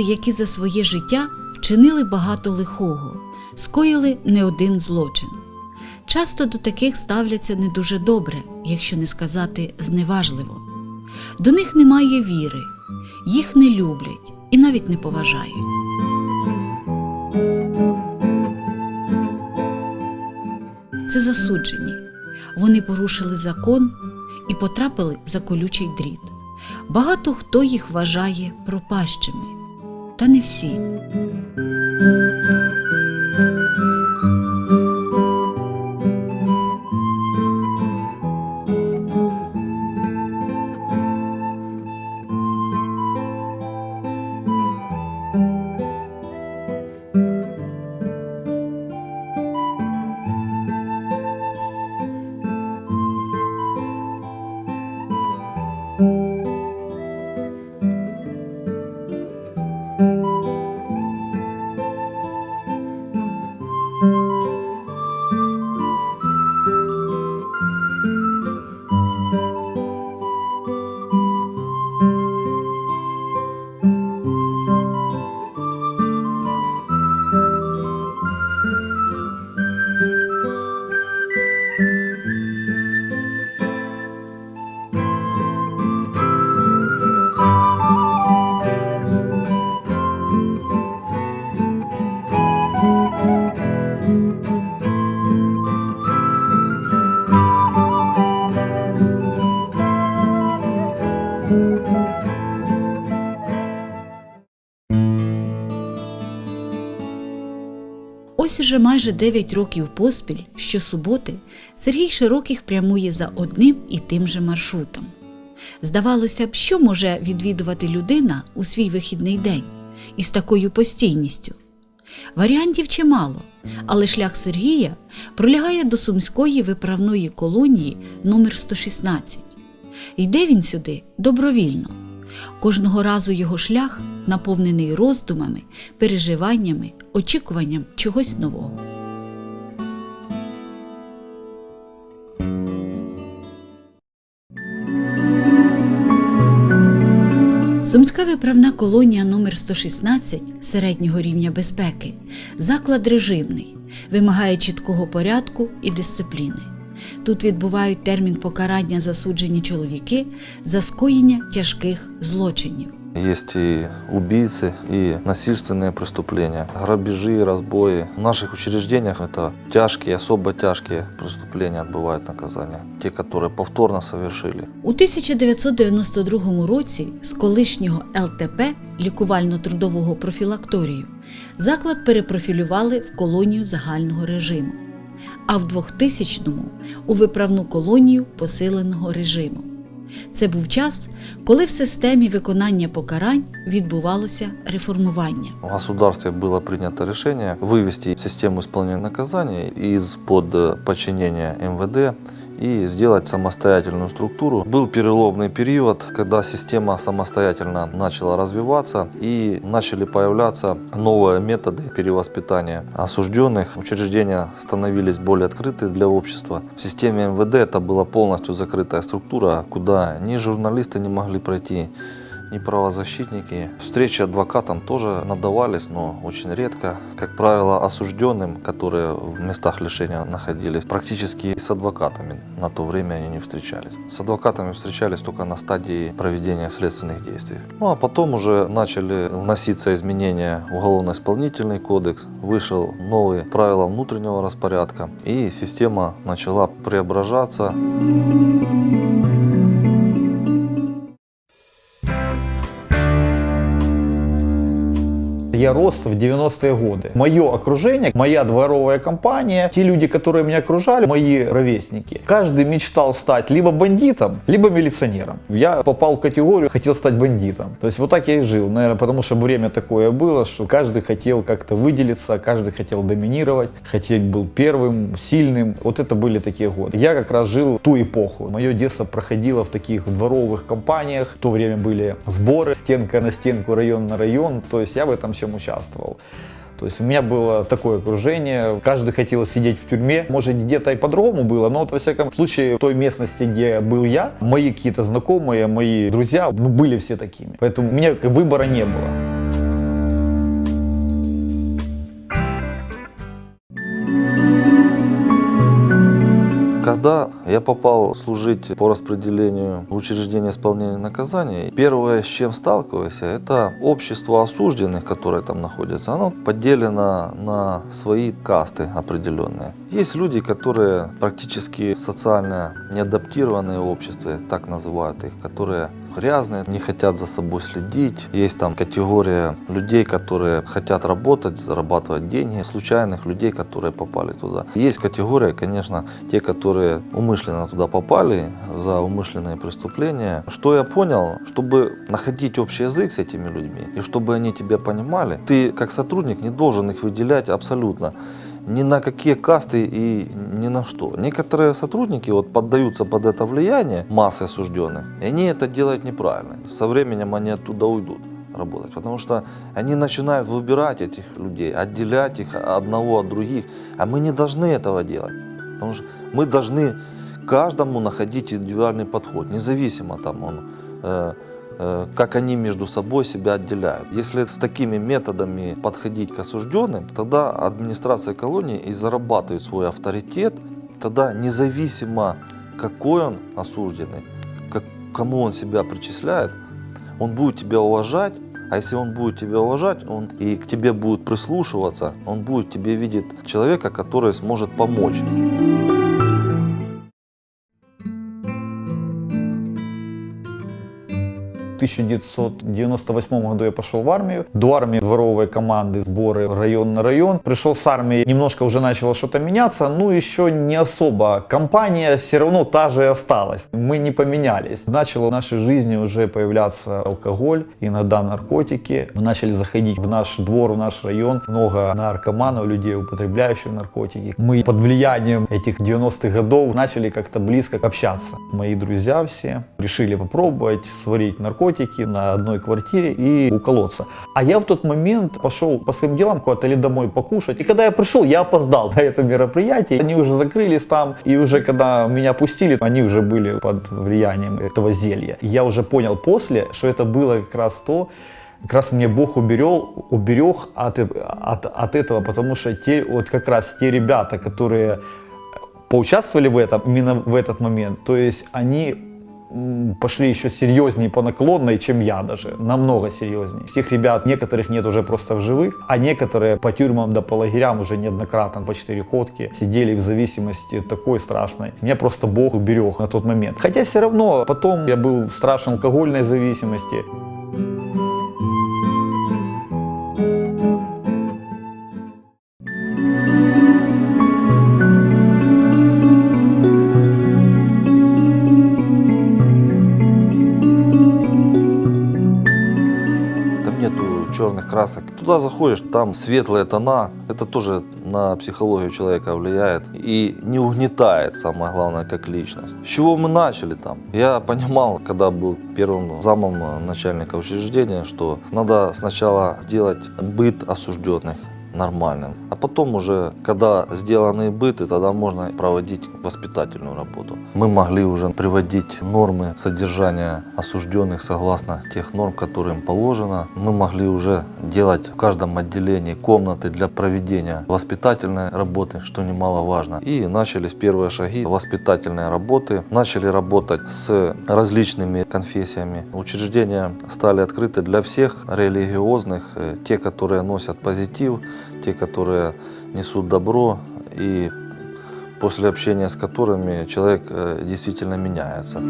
люди, які за своє життя вчинили багато лихого, скоїли не один злочин. Часто до таких ставляться не дуже добре, якщо не сказати зневажливо. До них немає віри, їх не люблять і навіть не поважають. Це засуджені. Вони порушили закон і потрапили за колючий дріт. Багато хто їх вважає пропащими, та не всі. Ось уже майже 9 років поспіль щосуботи Сергій Широких прямує за одним і тим же маршрутом. Здавалося б, що може відвідувати людина у свій вихідний день із такою постійністю. Варіантів чимало, але шлях Сергія пролягає до сумської виправної колонії номер 116. Йде він сюди добровільно. Кожного разу його шлях наповнений роздумами, переживаннями, очікуванням чогось нового. Сумська виправна колонія номер 116 середнього рівня безпеки заклад режимний, вимагає чіткого порядку і дисципліни. Тут відбувають термін покарання засуджені чоловіки за скоєння тяжких злочинів. Есть и убийцы, и насильственные преступления, грабежи, разбои. В наших учреждениях это тяжкие, особо тяжкие преступления отбывают наказание. Те, которые повторно совершили. У 1992 році з колишнього ЛТП лікувально-трудового профілакторію заклад перепрофілювали в колонію загального режиму, а в 2000-му у виправну колонію посиленого режиму. Це був час, коли в системі виконання покарань відбувалося реформування. В государстве было принято решение вывести систему исполнения наказаний из-под э, подчинения МВД И сделать самостоятельную структуру. Был переломный период, когда система самостоятельно начала развиваться и начали появляться новые методы перевоспитания осужденных. Учреждения становились более открыты для общества. В системе МВД это была полностью закрытая структура, куда ни журналисты не могли пройти, ни правозащитники. Встречи адвокатам тоже надавались, но очень редко. Как правило, осужденным, которые в местах лишения находились, практически с адвокатами на то время они не встречались. С адвокатами встречались только на стадии проведения следственных действий. Ну а потом уже начали вноситься изменения в Уголовно-исполнительный кодекс, вышел новые правила внутреннего распорядка, и система начала преображаться. Я рос в 90-е годы. Мое окружение, моя дворовая компания, те люди, которые меня окружали, мои ровесники, каждый мечтал стать либо бандитом, либо милиционером. Я попал в категорию, хотел стать бандитом. То есть вот так я и жил, наверное, потому что время такое было, что каждый хотел как-то выделиться, каждый хотел доминировать, хотел был первым, сильным. Вот это были такие годы. Я как раз жил ту эпоху. Мое детство проходило в таких дворовых компаниях. В то время были сборы, стенка на стенку, район на район. То есть я в этом всем этом участвовал. То есть у меня было такое окружение, каждый хотел сидеть в тюрьме. Может, где-то и по-другому было, но вот во всяком случае, в той местности, где был я, мои какие-то знакомые, мои друзья, ну, были все такими. Поэтому у меня выбора не было. Когда я попал служить по распределению в учреждение исполнения наказаний, первое, с чем сталкиваюсь, это общество осужденных, которое там находится. Оно поделено на свои касты определенные. Есть люди, которые практически социально неадаптированные в обществе, так называют их, которые грязные, не хотят за собой следить. Есть там категория людей, которые хотят работать, зарабатывать деньги, случайных людей, которые попали туда. Есть категория, конечно, те, которые умышленно туда попали за умышленные преступления. Что я понял, чтобы находить общий язык с этими людьми и чтобы они тебя понимали, ты как сотрудник не должен их выделять абсолютно ни на какие касты и ни на что. Некоторые сотрудники вот поддаются под это влияние массы осужденных, и они это делают неправильно. Со временем они оттуда уйдут работать, потому что они начинают выбирать этих людей, отделять их одного от других, а мы не должны этого делать, потому что мы должны каждому находить индивидуальный подход, независимо там он э, как они между собой себя отделяют. Если с такими методами подходить к осужденным, тогда администрация колонии и зарабатывает свой авторитет, тогда независимо какой он осужденный, как, кому он себя причисляет, он будет тебя уважать, а если он будет тебя уважать, он и к тебе будет прислушиваться, он будет тебе видеть человека, который сможет помочь. 1998 году я пошел в армию. До армии дворовые команды, сборы район на район. Пришел с армии, немножко уже начало что-то меняться, но еще не особо. Компания все равно та же и осталась. Мы не поменялись. Начало в нашей жизни уже появляться алкоголь, иногда наркотики. Мы начали заходить в наш двор, в наш район. Много наркоманов, людей, употребляющих наркотики. Мы под влиянием этих 90-х годов начали как-то близко общаться. Мои друзья все решили попробовать сварить наркотики на одной квартире и уколоться. А я в тот момент пошел по своим делам куда-то или домой покушать. И когда я пришел, я опоздал на это мероприятие. Они уже закрылись там. И уже когда меня пустили, они уже были под влиянием этого зелья. Я уже понял после, что это было как раз то, как раз мне Бог уберег, уберег от, от, от этого, потому что те, вот как раз те ребята, которые поучаствовали в этом, именно в этот момент, то есть они пошли еще серьезнее по наклонной, чем я даже, намного серьезнее. Тех ребят некоторых нет уже просто в живых, а некоторые по тюрьмам да по лагерям уже неоднократно по четыре ходки сидели в зависимости такой страшной. Меня просто Бог уберег на тот момент. Хотя все равно потом я был в страшной алкогольной зависимости. Нету черных красок. Туда заходишь, там светлые тона. Это тоже на психологию человека влияет. И не угнетает, самое главное, как личность. С чего мы начали там? Я понимал, когда был первым замом начальника учреждения, что надо сначала сделать быт осужденных нормальным. А потом уже, когда сделаны быты, тогда можно проводить воспитательную работу. Мы могли уже приводить нормы содержания осужденных согласно тех норм, которые им положено. Мы могли уже делать в каждом отделении комнаты для проведения воспитательной работы, что немаловажно. И начались первые шаги воспитательной работы. Начали работать с различными конфессиями. Учреждения стали открыты для всех религиозных, э, те, которые носят позитив, те, которые несут добро и после общения с которыми человек э, действительно меняется.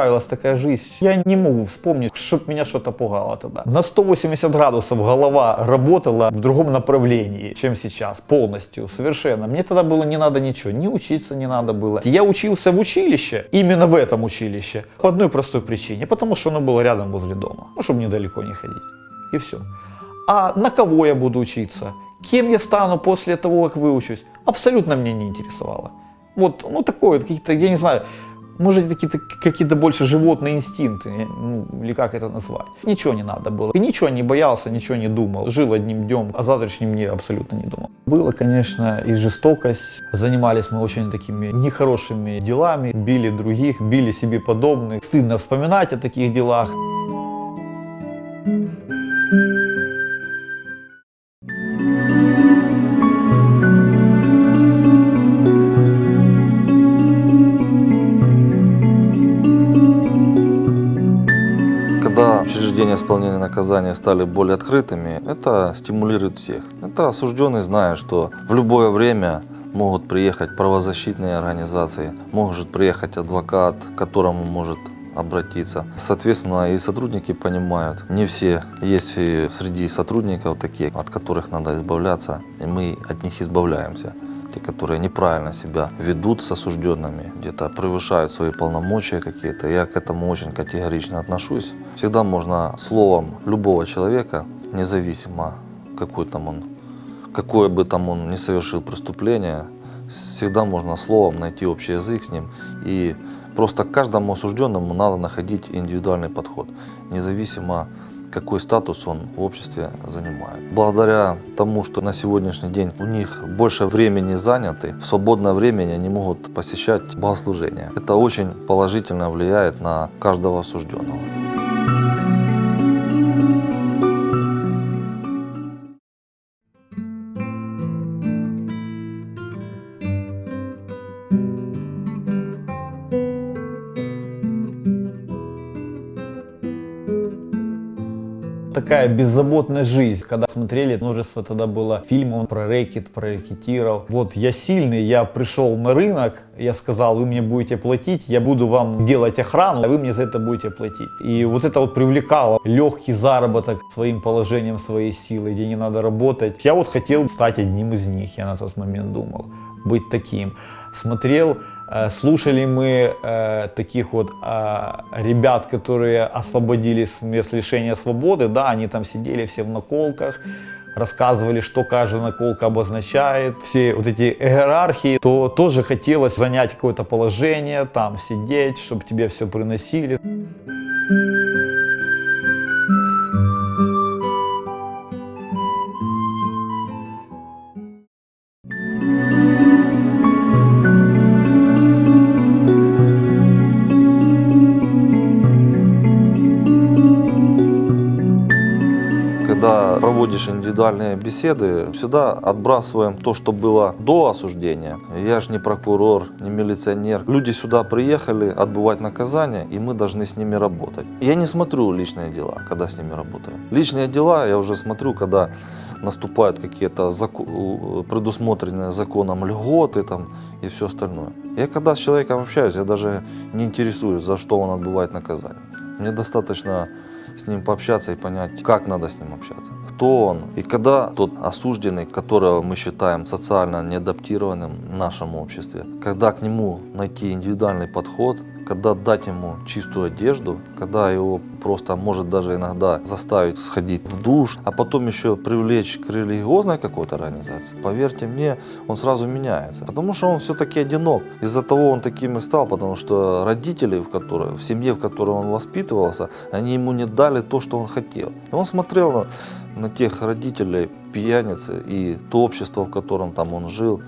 Нравилась такая жизнь. Я не могу вспомнить, чтобы меня что-то пугало тогда. На 180 градусов голова работала в другом направлении, чем сейчас. Полностью, совершенно. Мне тогда было не надо ничего. Не учиться не надо было. Я учился в училище, именно в этом училище, по одной простой причине. Потому что оно было рядом возле дома. Ну, чтобы недалеко не ходить. И все. А на кого я буду учиться? Кем я стану после того, как выучусь? Абсолютно меня не интересовало. Вот, ну такое, какие-то, я не знаю, Может, какие-то какие больше животные инстинкты, ну, или как это назвать. Ничего не надо было. И ничего не боялся, ничего не думал. Жил одним днем, о завтрашнем дне абсолютно не думал. Было, конечно, и жестокость. Занимались мы очень такими нехорошими делами. Били других, били себе подобных. Стыдно вспоминать о таких делах. Когда учреждения исполнения наказания стали более открытыми, это стимулирует всех. Это осужденный знает, что в любое время могут приехать правозащитные организации, может приехать адвокат, к которому может обратиться. Соответственно, и сотрудники понимают, не все есть и среди сотрудников такие, от которых надо избавляться, и мы от них избавляемся. Те, которые неправильно себя ведут с осужденными, где-то превышают свои полномочия какие-то. Я к этому очень категорично отношусь. Всегда можно словом любого человека, независимо какой там он, какое бы там он ни совершил преступление, всегда можно словом найти общий язык с ним. И просто каждому осужденному надо находить индивидуальный подход, независимо какой статус он в обществе занимает. Благодаря тому, что на сегодняшний день у них больше времени заняты, в свободное время они могут посещать богослужения. Это очень положительно влияет на каждого осужденного. Такая беззаботная жизнь. Когда смотрели, множество тогда было фильмов про рэкет, про рэкетиров. Вот я сильный, я пришел на рынок, я сказал, вы мне будете платить, я буду вам делать охрану, а вы мне за это будете платить. И вот это вот привлекало легкий заработок своим положением, своей силой, где не надо работать. Я вот хотел стать одним из них, я на тот момент думал, быть таким. Смотрел Слушали мы э, таких вот э, ребят, которые освободились с мест лишения свободы, да, они там сидели все в наколках, рассказывали, что каждая наколка обозначает, все вот эти иерархии, то тоже хотелось занять какое-то положение, там сидеть, чтобы тебе все приносили. Проводишь индивидуальные беседы, всегда отбрасываем то, что было до осуждения. Я же не прокурор, не милиционер. Люди сюда приехали отбывать наказание, и мы должны с ними работать. Я не смотрю личные дела, когда с ними работаю. Личные дела я уже смотрю, когда наступают какие-то предусмотренные законом льготы там, и все остальное. Я когда с человеком общаюсь, я даже не интересуюсь, за что он отбывает наказание. Мне достаточно с ним пообщаться и понять, как надо с ним общаться, кто он. И когда тот осужденный, которого мы считаем социально неадаптированным в нашем обществе, когда к нему найти индивидуальный подход, когда дать ему чистую одежду, когда его просто может даже иногда заставить сходить в душ, а потом еще привлечь к религиозной какой-то организации, поверьте мне, он сразу меняется. Потому что он все-таки одинок. Из-за того он таким и стал, потому что родители, в, которой, в семье, в которой он воспитывался, они ему не дали то, что он хотел. И он смотрел на, на тех родителей пьяницы и то общество, в котором там он жил,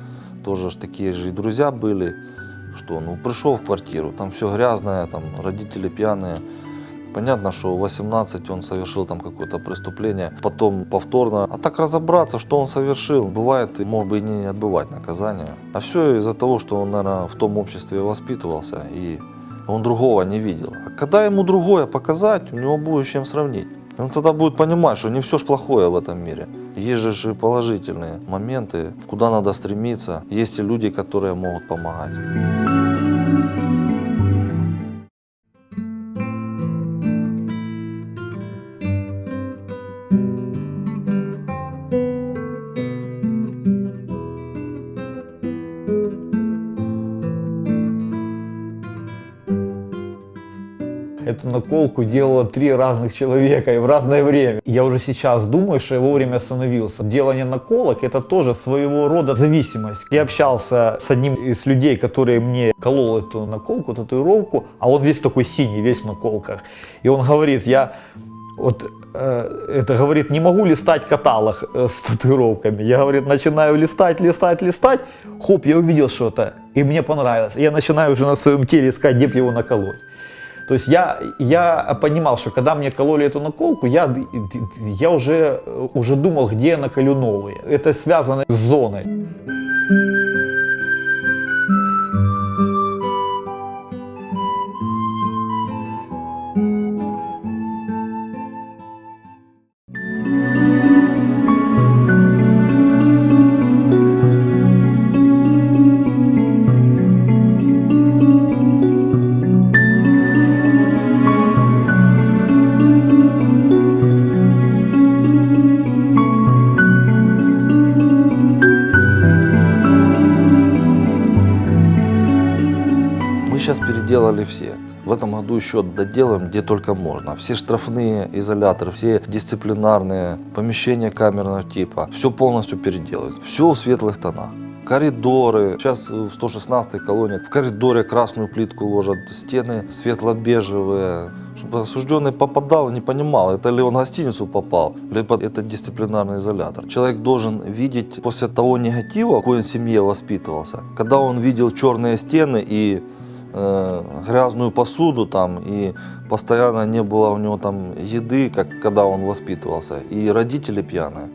тоже такие же и друзья были, что ну пришел в квартиру, там все грязное, там родители пьяные. Понятно, что в 18 он совершил там какое-то преступление, потом повторно. А так разобраться, что он совершил, бывает, мог бы и не отбывать наказание. А все из-за того, что он, наверное, в том обществе воспитывался, и он другого не видел. А когда ему другое показать, у него будет чем сравнить. Он тогда будет понимать, что не все ж плохое в этом мире. Есть же и положительные моменты, куда надо стремиться. Есть и люди, которые могут помогать. Наколку делало три разных человека и в разное время. Я уже сейчас думаю, что я вовремя остановился. Делание наколок это тоже своего рода зависимость. Я общался с одним из людей, который мне колол эту наколку, татуировку, а он весь такой синий, весь в наколках. И он говорит, я вот э, это говорит, не могу листать каталог э, с татуировками. Я, говорит, начинаю листать, листать, листать. Хоп, я увидел что-то, и мне понравилось. Я начинаю уже на своем теле искать, где б его наколоть. То есть я, я понимал, что когда мне кололи эту наколку, я, я уже, уже думал, где я наколю новые. Это связано с зоной. Переделали все. В этом году еще доделаем, где только можно. Все штрафные изоляторы, все дисциплинарные помещения камерного типа. Все полностью переделают. Все в светлых тонах. Коридоры. Сейчас в 116-й колонии в коридоре красную плитку ложат. Стены светло-бежевые. Чтобы осужденный попадал и не понимал, это ли он в гостиницу попал, либо это дисциплинарный изолятор. Человек должен видеть после того негатива, в он семье воспитывался. Когда он видел черные стены и э, грязную посуду там и постоянно не было у него там еды, как когда он воспитывался, и родители пьяные.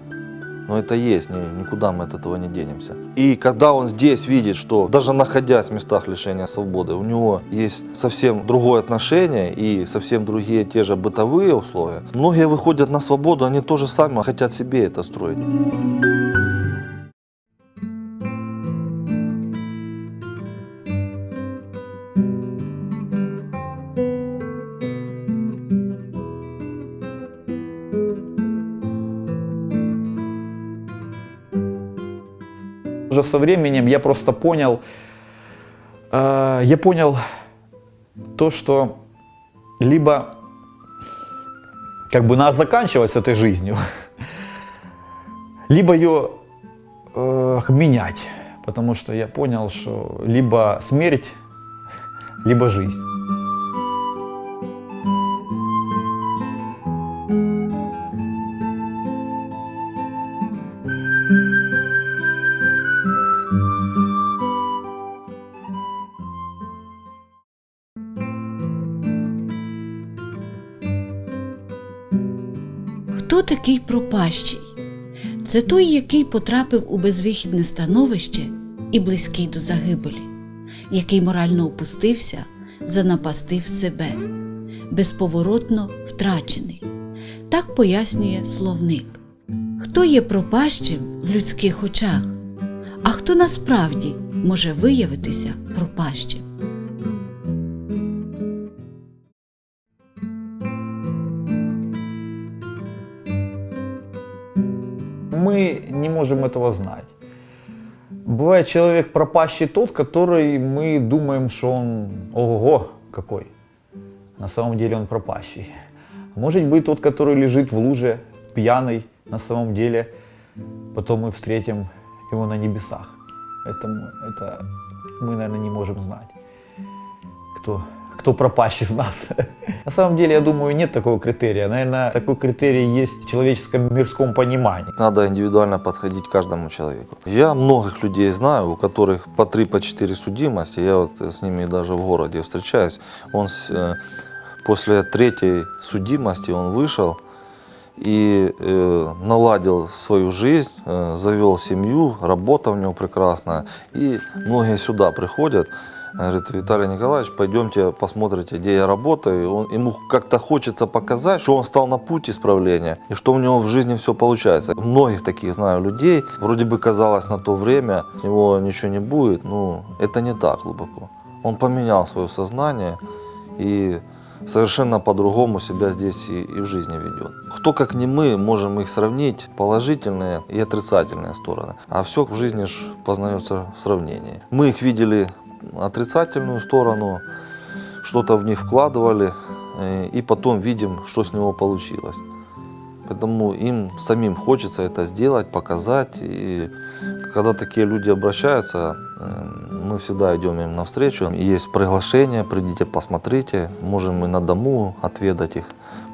Но это есть, ни- никуда мы от этого не денемся. И когда он здесь видит, что даже находясь в местах лишения свободы, у него есть совсем другое отношение и совсем другие те же бытовые условия, многие выходят на свободу, они тоже сами хотят себе это строить. Уже со временем я просто понял, э, я понял то, что либо как бы надо заканчивать с этой жизнью, либо ее э, менять, потому что я понял, что либо смерть, либо жизнь. Такий? Це той, який потрапив у безвихідне становище і близький до загибелі, який морально опустився, занапастив себе, безповоротно втрачений. Так пояснює словник. Хто є пропащим в людських очах, а хто насправді може виявитися пропащим? Мы не можем этого знать. Бывает человек пропащий тот, который мы думаем, что он ого какой. На самом деле он пропащий. Может быть тот, который лежит в луже, пьяный, на самом деле потом мы встретим его на небесах. Это, это мы, наверное, не можем знать, кто, кто пропащий из нас. На самом деле, я думаю, нет такого критерия. Наверное, такой критерий есть в человеческом мирском понимании. Надо индивидуально подходить к каждому человеку. Я многих людей знаю, у которых по 3 по 4 судимости. Я вот с ними даже в городе встречаюсь. Он с, э, после третьей судимости он вышел и э, наладил свою жизнь, э, завел семью, работа у него прекрасная. И многие сюда приходят, говорит, Виталий Николаевич, пойдемте посмотрите, где я работаю. Он, ему как-то хочется показать, что он стал на путь исправления и что у него в жизни все получается. Многих таких знаю людей. Вроде бы казалось на то время, у него ничего не будет, но это не так глубоко. Он поменял свое сознание и совершенно по-другому себя здесь и, и в жизни ведет. Кто, как не мы, можем их сравнить, положительные и отрицательные стороны. А все в жизни ж познается в сравнении. Мы их видели отрицательную сторону, что-то в них вкладывали, э, и потом видим, что с него получилось. Поэтому им самим хочется это сделать, показать. И когда такие люди обращаются, э, мы всегда идем им навстречу. Есть приглашение, придите, посмотрите. Можем и на дому отведать их,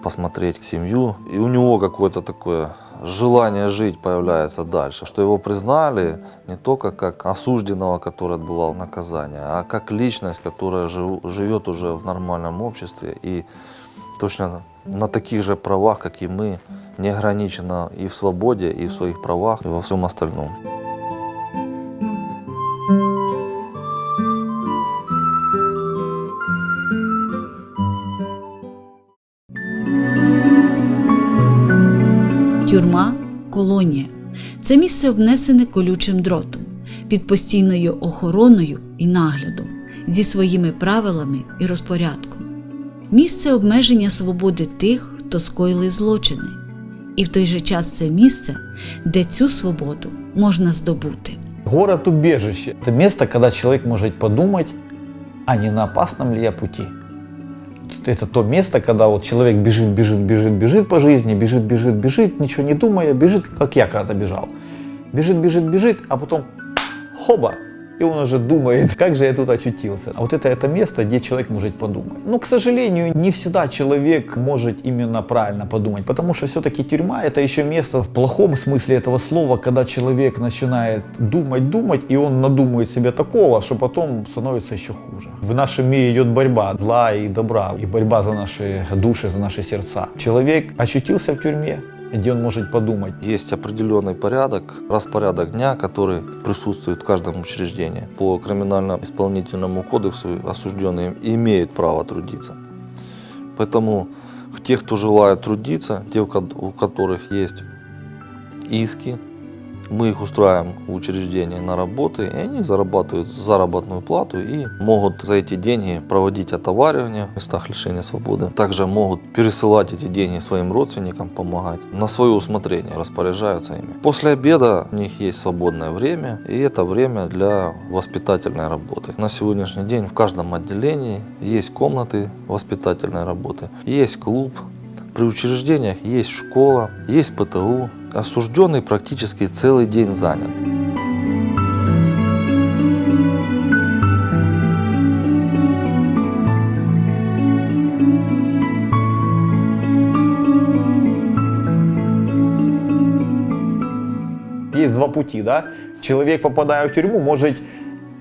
посмотреть семью. И у него какое-то такое желание жить появляется дальше, что его признали не только как осужденного, который отбывал наказание, а как личность, которая жив- живет уже в нормальном обществе и точно на таких же правах, как и мы, не ограничена и в свободе, и в своих правах, и во всем остальном. Тюрма колонія це місце обнесене колючим дротом, під постійною охороною і наглядом, зі своїми правилами і розпорядком. Місце обмеження свободи тих, хто скоїли злочини, і в той же час це місце, де цю свободу можна здобути. Город убежище. Это место, когда человек может подумать, а не на опасном ли я пути. Это то место, когда вот человек бежит, бежит, бежит, бежит по жизни, бежит, бежит, бежит, ничего не думая, бежит, как я когда-то бежал. Бежит, бежит, бежит, а потом хоба, и он уже думает, как же я тут очутился. А вот это, это место, где человек может подумать. Но, к сожалению, не всегда человек может именно правильно подумать, потому что все-таки тюрьма это еще место в плохом смысле этого слова, когда человек начинает думать, думать, и он надумает себе такого, что потом становится еще хуже. В нашем мире идет борьба зла и добра, и борьба за наши души, за наши сердца. Человек очутился в тюрьме, где он может подумать, Есть определенный порядок, распорядок дня, который присутствует в каждом учреждении. По криминально-исполнительному кодексу осужденные имеют право трудиться. Поэтому те, кто желает трудиться, те, у которых есть иски, мы их устраиваем в учреждении на работы, и они зарабатывают заработную плату и могут за эти деньги проводить отоваривание в местах лишения свободы. Также могут пересылать эти деньги своим родственникам, помогать. На свое усмотрение распоряжаются ими. После обеда у них есть свободное время, и это время для воспитательной работы. На сегодняшний день в каждом отделении есть комнаты воспитательной работы, есть клуб, при учреждениях есть школа, есть ПТУ. Осужденный практически целый день занят. есть два пути, да. Человек, попадая в тюрьму, может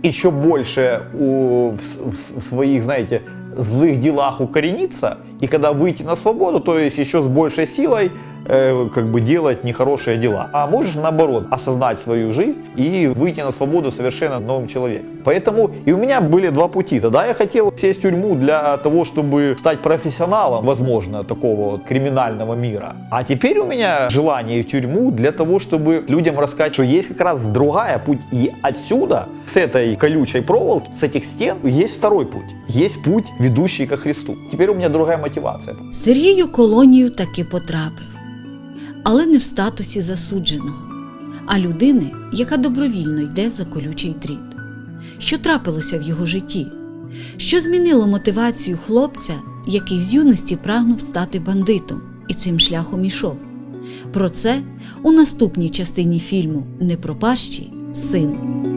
еще больше у- в, в в своих, знаете, злых делах укорениться, и когда выйти на свободу, то есть еще с большей силой э, как бы делать нехорошие дела. А можешь наоборот осознать свою жизнь и выйти на свободу совершенно новым человеком. Поэтому и у меня были два пути. Тогда я хотел сесть в тюрьму для того, чтобы стать профессионалом, возможно, такого вот криминального мира. А теперь у меня желание в тюрьму для того, чтобы людям рассказать, что есть как раз другая путь. И отсюда, с этой колючей проволоки, с этих стен, есть второй путь. Есть путь, ведущий ко Христу. Теперь у меня другая мотивация. Сергій у колонію таки потрапив, але не в статусі засудженого, а людини, яка добровільно йде за колючий дріт. Що трапилося в його житті? Що змінило мотивацію хлопця, який з юності прагнув стати бандитом і цим шляхом ішов? Про це у наступній частині фільму Непропащий син.